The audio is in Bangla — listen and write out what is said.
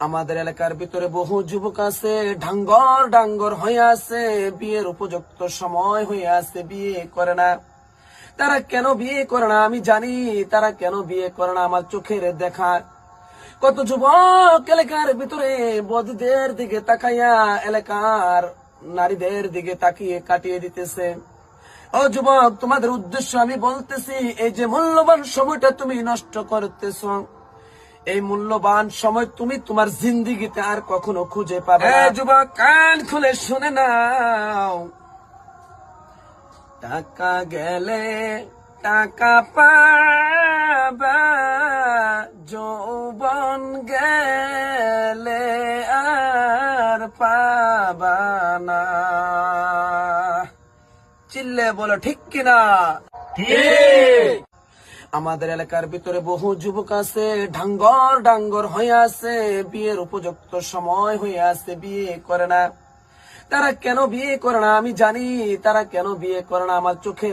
আমাদের এলাকার ভিতরে বহু যুবক আছে ঢাঙ্গর ডাঙ্গর হয়ে আছে, বিয়ের উপযুক্ত সময় হয়ে আছে, বিয়ে করে না। তারা কেন বিয়ে করে না? আমি জানি, তারা কেন বিয়ে করে না? আমার চোখের দেখা। কত যুবক এলাকার ভিতরে বদিদের দিকে তাকাইয়া এলাকার নারীদের দিকে তাকিয়ে কাটিয়ে দিতেছে। ও যুবক, তোমাদের উদ্দেশ্য আমি বলতেছি, এই যে মূল্যবান সময়টা তুমি নষ্ট করতেছ। এই মূল্যবান সময় তুমি তোমার জিন্দিগিতে আর কখনো খুঁজে পাবে। যুবক কান খুলে শুনে নাও। টাকা গেলে টাকা পাবা যৌবন গেলে আর পাবা না। চিল্লে বলো ঠিক কিনা? আমাদের এলাকার ভিতরে বহু যুবক আছে ঢাঙ্গর ডাঙ্গর হয়ে আছে, বিয়ের উপযুক্ত সময় হয়ে আছে, বিয়ে করে না। তারা কেন বিয়ে করে না? আমি জানি, তারা কেন বিয়ে করে না? আমার চোখে